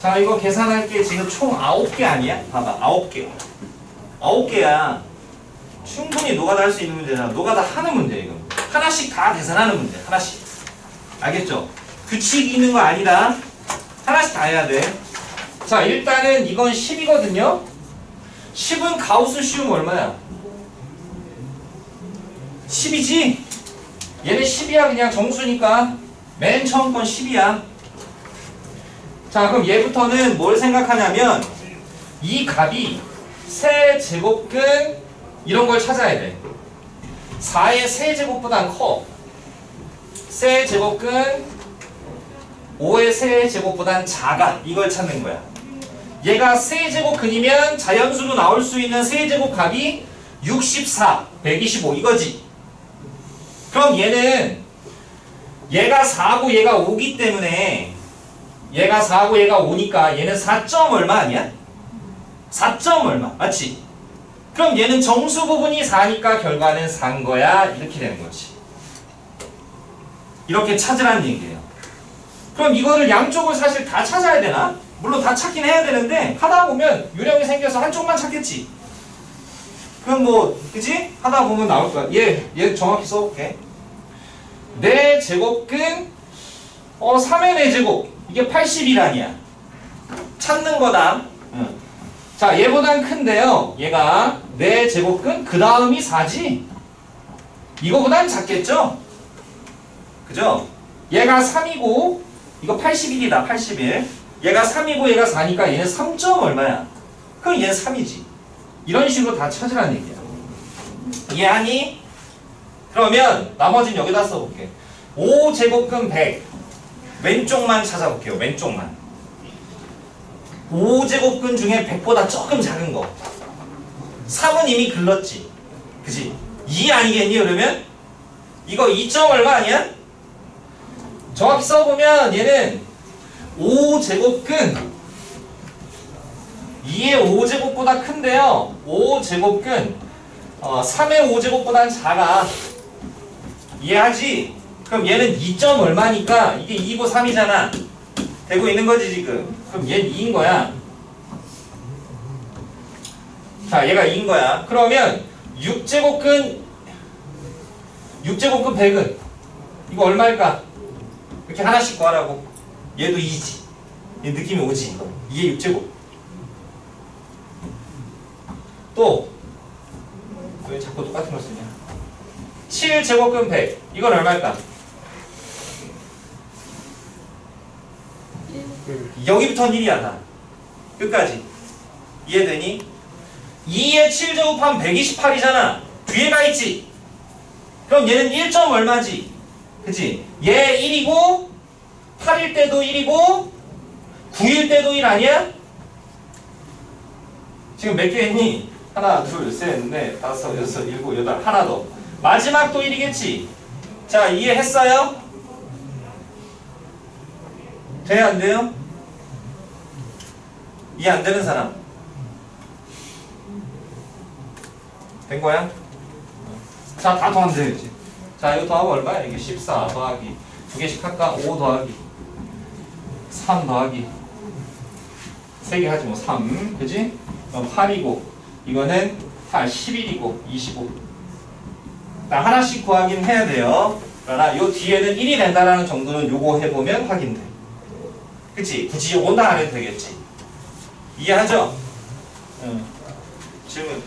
자, 이거 계산할 게 지금 총 9개 아니야? 봐봐, 9개. 9개야. 충분히 노가다 할 수 있는 문제잖아. 노가다 하는 문제, 이거. 하나씩 다 계산하는 문제, 하나씩. 알겠죠? 규칙이 있는 거 아니다. 하나씩 다 해야 돼. 자, 일단은 이건 10이거든요? 10은 가우스 시움 얼마야? 10이지? 얘는 10이야, 그냥 정수니까. 맨 처음 건 10이야. 자 그럼 얘부터는 뭘 생각하냐면 이 값이 세 제곱근 이런 걸 찾아야 돼. 4의 세 제곱보단 커. 세 제곱근 5의 세 제곱보단 작아. 이걸 찾는 거야. 얘가 세 제곱근이면 자연수로 나올 수 있는 세 제곱 값이 64, 125 이거지. 그럼 얘는 얘가 4고 얘가 5기 때문에 얘가 4고 얘가 5니까 얘는 4점 얼마 아니야? 4점 얼마 맞지? 그럼 얘는 정수 부분이 4니까 결과는 4인 거야 이렇게 되는 거지 이렇게 찾으라는 얘기예요 그럼 이거를 양쪽을 사실 다 찾아야 되나? 물론 다 찾긴 해야 되는데 하다 보면 유령이 생겨서 한쪽만 찾겠지 그럼 뭐 그지? 하다 보면 나올 거야 얘, 얘 정확히 써볼게 내 제곱근 어 3의 4제곱 이게 80이란이야. 찾는 거다. 응. 자, 얘보단 큰데요. 얘가 4제곱근 그 다음이 4지. 이거보단 작겠죠? 그죠? 얘가 3이고 이거 81이다. 81. 얘가 3이고 얘가 4니까 얘는 3점 얼마야? 그럼 얘는 3이지. 이런 식으로 다 찾으라는 얘기야. 이해하니? 그러면 나머지는 여기다 써볼게. 5제곱근 100. 왼쪽만 찾아볼게요. 왼쪽만. 5제곱근 중에 100보다 조금 작은 거. 3은 이미 글렀지. 그지? 2 아니겠니 그러면? 이거 2점 얼마 아니야? 정확히 써보면 얘는 5제곱근 2의 5제곱보다 큰데요. 5제곱근 어, 3의 5제곱보다는 작아. 이해하지? 그럼 얘는 2점 얼마니까 이게 2고 3이잖아. 되고 있는 거지 지금. 그럼 얘는 2인 거야. 자, 얘가 2인 거야. 그러면 6제곱근 6제곱근 100은 이거 얼마일까? 이렇게 하나씩 구하라고. 얘도 2지. 얘 느낌이 오지. 이게 6제곱. 또 왜 자꾸 똑같은 걸 쓰냐? 7제곱근 100. 이건 얼마일까? 여기부터는 1이야 다 끝까지 이해되니? 2에 7제곱하면 128이잖아 뒤에 가 있지 그럼 얘는 1점 얼마지 그치? 얘 1이고 8일 때도 1이고 9일 때도 1 아니야? 지금 몇 개 했니? 하나 둘 셋 넷 다섯 여섯 일곱 여덟 하나 더 마지막도 1이겠지 자 이해했어요? 돼요 안 돼요? 이해 안 되는 사람 된 거야? 자 다 더하면 되겠지 자 이거 더하고 얼마야? 이게 14 더하기 두 개씩 할까? 5 더하기 3 더하기 3개 하지 뭐 3, 그지? 그럼 8이고 이거는 8, 11이고 25나 하나씩 구하긴 해야 돼요 그러나 요 뒤에는 1이 된다라는 정도는 요거 해보면 확인돼 그치? 굳이 온다 안 해도 되겠지 이해하죠? 응. 질문